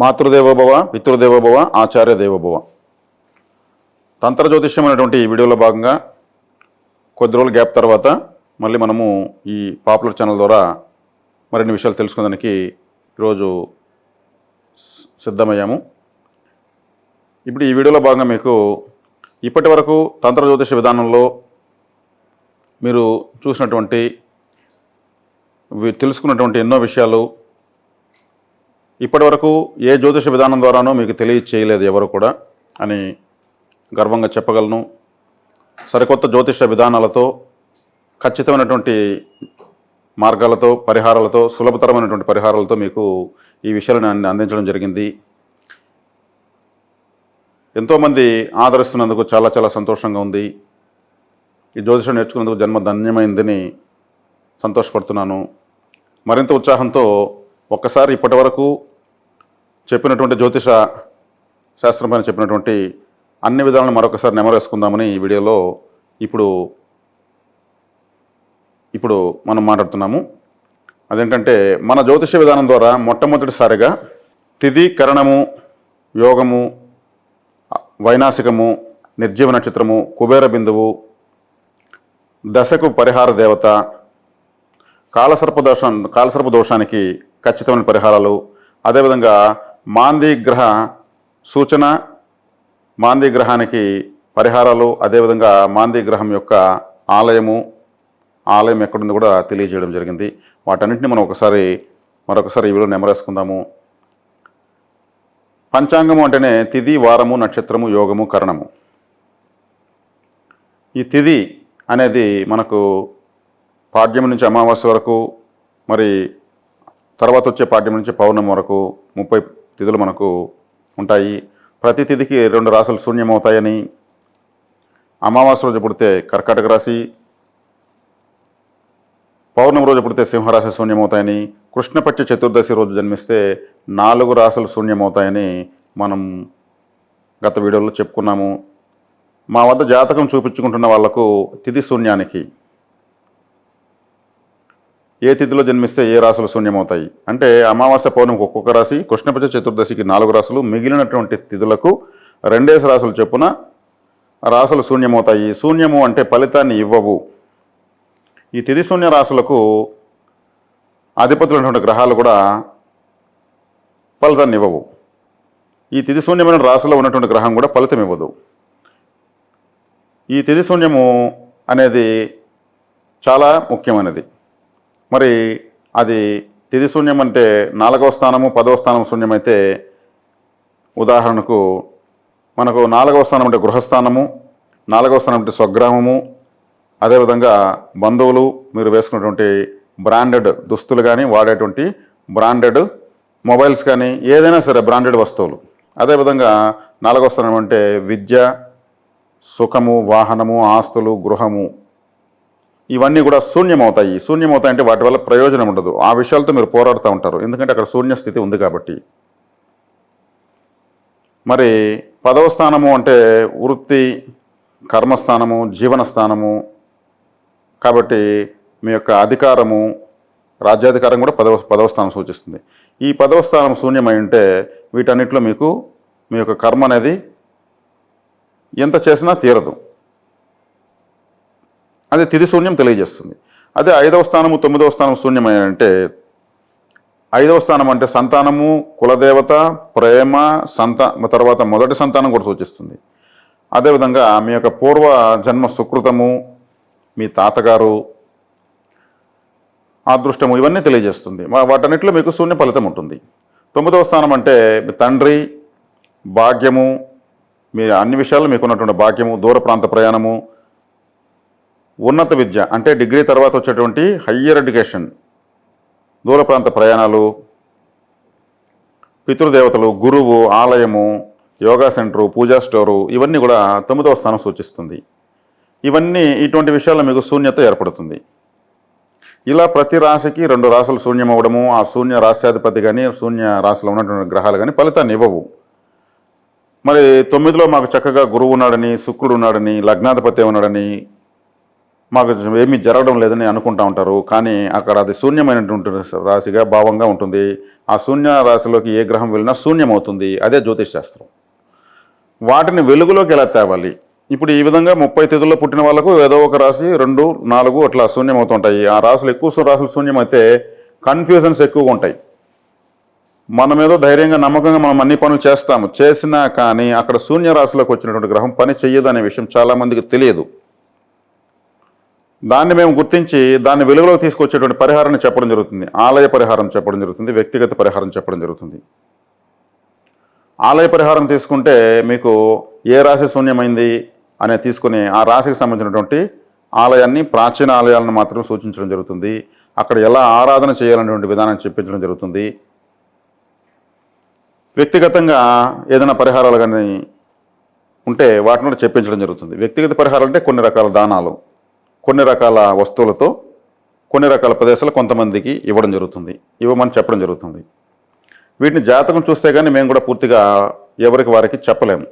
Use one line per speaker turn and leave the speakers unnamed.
మాతృదేవోభవ పితృదేవోభవ ఆచార్య దేవోభవ తంత్ర జ్యోతిష్యం అనేటువంటి ఈ వీడియోలో భాగంగా కొద్ది రోజుల గ్యాప్ తర్వాత మళ్ళీ మనము ఈ పాపులర్ ఛానల్ ద్వారా మరిన్ని విషయాలు తెలుసుకోవడానికి ఈరోజు సిద్ధమయ్యాము. ఇప్పుడు ఈ వీడియోలో భాగంగా మీకు ఇప్పటి వరకు తంత్ర జ్యోతిష విధానంలో మీరు చూసినటువంటి తెలుసుకున్నటువంటి ఎన్నో విషయాలు ఇప్పటివరకు ఏ జ్యోతిష విధానం ద్వారానో మీకు తెలియచేయలేదు ఎవరు కూడా అని గర్వంగా చెప్పగలను. సరికొత్త జ్యోతిష విధానాలతో ఖచ్చితమైనటువంటి మార్గాలతో పరిహారాలతో సులభతరమైనటువంటి పరిహారాలతో మీకు ఈ విషయాలను అందించడం జరిగింది. ఎంతోమంది ఆదరిస్తున్నందుకు చాలా చాలా సంతోషంగా ఉంది. ఈ జ్యోతిషం నేర్చుకున్నందుకు జన్మ ధన్యమైందని సంతోషపడుతున్నాను. మరింత ఉత్సాహంతో ఒక్కసారి ఇప్పటి వరకు చెప్పినటువంటి జ్యోతిష శాస్త్రం పైన చెప్పినటువంటి అన్ని విధాలను మరొకసారి నెమరేసుకుందామని ఈ వీడియోలో ఇప్పుడు ఇప్పుడు మనం మాట్లాడుతున్నాము. అదేంటంటే మన జ్యోతిష విధానం ద్వారా మొట్టమొదటిసారిగా తిథి కరణము యోగము వైనాసికము నిర్జీవ నక్షత్రము కుబేర బిందువు దశకు పరిహార దేవత కాలసర్ప దోషం కాలసర్ప దోషానికి ఖచ్చితమైన పరిహారాలు అదేవిధంగా మాంది గ్రహ సూచన మాంది గ్రహానికి పరిహారాలు అదేవిధంగా మాంది గ్రహం యొక్క ఆలయము ఆలయం ఎక్కడుంది కూడా తెలియజేయడం జరిగింది. వాటన్నింటిని మనం ఒకసారి మరొకసారి ఈ వీడియో నెమరేసుకుందాము. పంచాంగము అంటేనే తిథి వారము నక్షత్రము యోగము కరణము. ఈ తిథి అనేది మనకు పాడ్యం నుంచి అమావాస్య వరకు మరి తర్వాత వచ్చే పాడ్యం నుంచి పౌర్ణమి వరకు ముప్పై తిథులు మనకు ఉంటాయి. ప్రతి తిథికి రెండు రాసులు శూన్యమవుతాయని అమావాస్య రోజు పుడితే కర్కాటక రాశి పౌర్ణమి రోజు పుడితే సింహరాశి శూన్యమవుతాయని కృష్ణపక్ష చతుర్దశి రోజు జన్మిస్తే నాలుగు రాశులు శూన్యమవుతాయని మనం గత వీడియోలో చెప్పుకున్నాము. మా వద్ద జాతకం చూపించుకుంటున్న వాళ్ళకు తిథి శూన్యానికి ఏ తిథిలో జన్మిస్తే ఏ రాశులు శూన్యమవుతాయి? అంటే అమావాస్య పౌర్ణమికి ఒక్కొక్క రాశి కృష్ణపక్ష చతుర్దశికి నాలుగు రాశులు మిగిలినటువంటి తిథులకు రెండేసి రాశులు చొప్పున రాశులు శూన్యమవుతాయి. శూన్యము అంటే ఫలితాన్ని ఇవ్వవు. ఈ తిథి శూన్య రాశులకు అధిపతులైనటువంటి గ్రహాలు కూడా ఫలితాన్ని ఇవ్వవు. ఈ తిథి శూన్యమైన రాశిలో ఉన్నటువంటి గ్రహం కూడా ఫలితం ఇవ్వదు. ఈ తిథి శూన్యము అనేది చాలా ముఖ్యమైనది. మరి అది తిది శూన్యం అంటే నాలుగవ స్థానము పదవ స్థానం శూన్యమైతే ఉదాహరణకు మనకు నాలుగవ స్థానం అంటే గృహస్థానము నాలుగవ స్థానం అంటే స్వగ్రామము అదేవిధంగా బంధువులు మీరు వేసుకున్నటువంటి బ్రాండెడ్ దుస్తులు కానీ వాడేటువంటి బ్రాండెడ్ మొబైల్స్ కానీ ఏదైనా సరే బ్రాండెడ్ వస్తువులు. అదేవిధంగా నాలుగవ స్థానం అంటే విద్య సుఖము వాహనము ఆస్తులు గృహము. ఇవన్నీ కూడా శూన్యమవుతాయి. శూన్యమవుతాయి అంటే వాటి వల్ల ప్రయోజనం ఉండదు. ఆ విషయాలతో మీరు పోరాడుతూ ఉంటారు. ఎందుకంటే అక్కడ శూన్య స్థితి ఉంది కాబట్టి. మరి పదవ స్థానము అంటే వృత్తి కర్మస్థానము జీవన స్థానము కాబట్టి మీ యొక్క అధికారము రాజ్యాధికారం కూడా పదవ పదవ స్థానం సూచిస్తుంది. ఈ పదవ స్థానం శూన్యమై ఉంటే వీటన్నిటిలో మీకు మీ యొక్క కర్మ అనేది ఎంత చేసినా తీరదు. అది తిది శూన్యం తెలియజేస్తుంది. అదే ఐదవ స్థానము తొమ్మిదవ స్థానం శూన్యమంటే ఐదవ స్థానం అంటే సంతానము కులదేవత ప్రేమ సంత తర్వాత మొదటి సంతానం కూడా సూచిస్తుంది. అదేవిధంగా మీ యొక్క పూర్వ జన్మ సుకృతము మీ తాతగారు అదృష్టము ఇవన్నీ తెలియజేస్తుంది. వాటన్నిటిలో మీకు శూన్య ఫలితం ఉంటుంది. తొమ్మిదవ స్థానం అంటే మీ తండ్రి భాగ్యము మీ అన్ని విషయాల్లో మీకున్నటువంటి భాగ్యము దూర ప్రాంత ప్రయాణము ఉన్నత విద్య అంటే డిగ్రీ తర్వాత వచ్చేటువంటి హయ్యర్ ఎడ్యుకేషన్ దూర ప్రాంత ప్రయాణాలు పితృదేవతలు గురువు ఆలయము యోగా సెంటరు పూజా స్టోరు ఇవన్నీ కూడా తొమ్మిదవ స్థానం సూచిస్తుంది. ఇవన్నీ ఇటువంటి విషయాల్లో మీకు శూన్యత ఏర్పడుతుంది. ఇలా ప్రతి రాశికి రెండు రాశులు శూన్యం అవ్వడము ఆ శూన్య రాశ్యాధిపతి కానీ శూన్య రాశిలో ఉన్నటువంటి గ్రహాలు కానీ ఫలితాన్ని ఇవ్వవు. మరి తొమ్మిదిలో మాకు చక్కగా గురువు ఉన్నాడని శుక్రుడు ఉన్నాడని లగ్నాధిపతి ఉన్నాడని మాకు ఏమీ జరగడం లేదని అనుకుంటా ఉంటారు. కానీ అక్కడ అది శూన్యమైనటువంటి రాశిగా భావంగా ఉంటుంది. ఆ శూన్య రాశిలోకి ఏ గ్రహం వెళ్ళినా శూన్యమవుతుంది. అదే జ్యోతిష్ శాస్త్రం. వాటిని వెలుగులోకి ఎలా తేవాలి? ఇప్పుడు ఈ విధంగా ముప్పై తేదీల్లో పుట్టిన వాళ్ళకు ఏదో ఒక రాశి రెండు నాలుగు అట్లా శూన్యమవుతుంటాయి. ఆ రాశులు ఎక్కువ రాసులు శూన్యమైతే కన్ఫ్యూజన్స్ ఎక్కువగా ఉంటాయి. మనమేదో ధైర్యంగా నమ్మకంగా మనం అన్ని పనులు చేస్తాము. చేసినా కానీ అక్కడ శూన్య రాశిలోకి వచ్చినటువంటి గ్రహం పని చెయ్యదు అనే విషయం చాలామందికి తెలియదు. దాన్ని మేము గుర్తించి దాన్ని వెలుగులోకి తీసుకొచ్చేటువంటి పరిహారాన్ని చెప్పడం జరుగుతుంది. ఆలయ పరిహారం చెప్పడం జరుగుతుంది. వ్యక్తిగత పరిహారం చెప్పడం జరుగుతుంది. ఆలయ పరిహారం తీసుకుంటే మీకు ఏ రాశి శూన్యమైంది అనే తీసుకుని ఆ రాశికి సంబంధించినటువంటి ఆలయాన్ని ప్రాచీన ఆలయాలను మాత్రం సూచించడం జరుగుతుంది. అక్కడ ఎలా ఆరాధన చేయాలనేటువంటి విధానం చెప్పించడం జరుగుతుంది. వ్యక్తిగతంగా ఏదైనా పరిహారాలు కానీ ఉంటే వాటిని కూడా చెప్పించడం జరుగుతుంది. వ్యక్తిగత పరిహారాలు అంటే కొన్ని రకాల దానాలు. కొన్ని రకాల వస్తువులతో కొన్ని రకాల ప్రదేశాలు కొంతమందికి ఇవ్వడం జరుగుతుంది ఇవ్వమని చెప్పడం జరుగుతుంది. వీటిని జాతకం చూస్తే కానీ మేము కూడా పూర్తిగా ఎవరికి వారికి చెప్పలేము.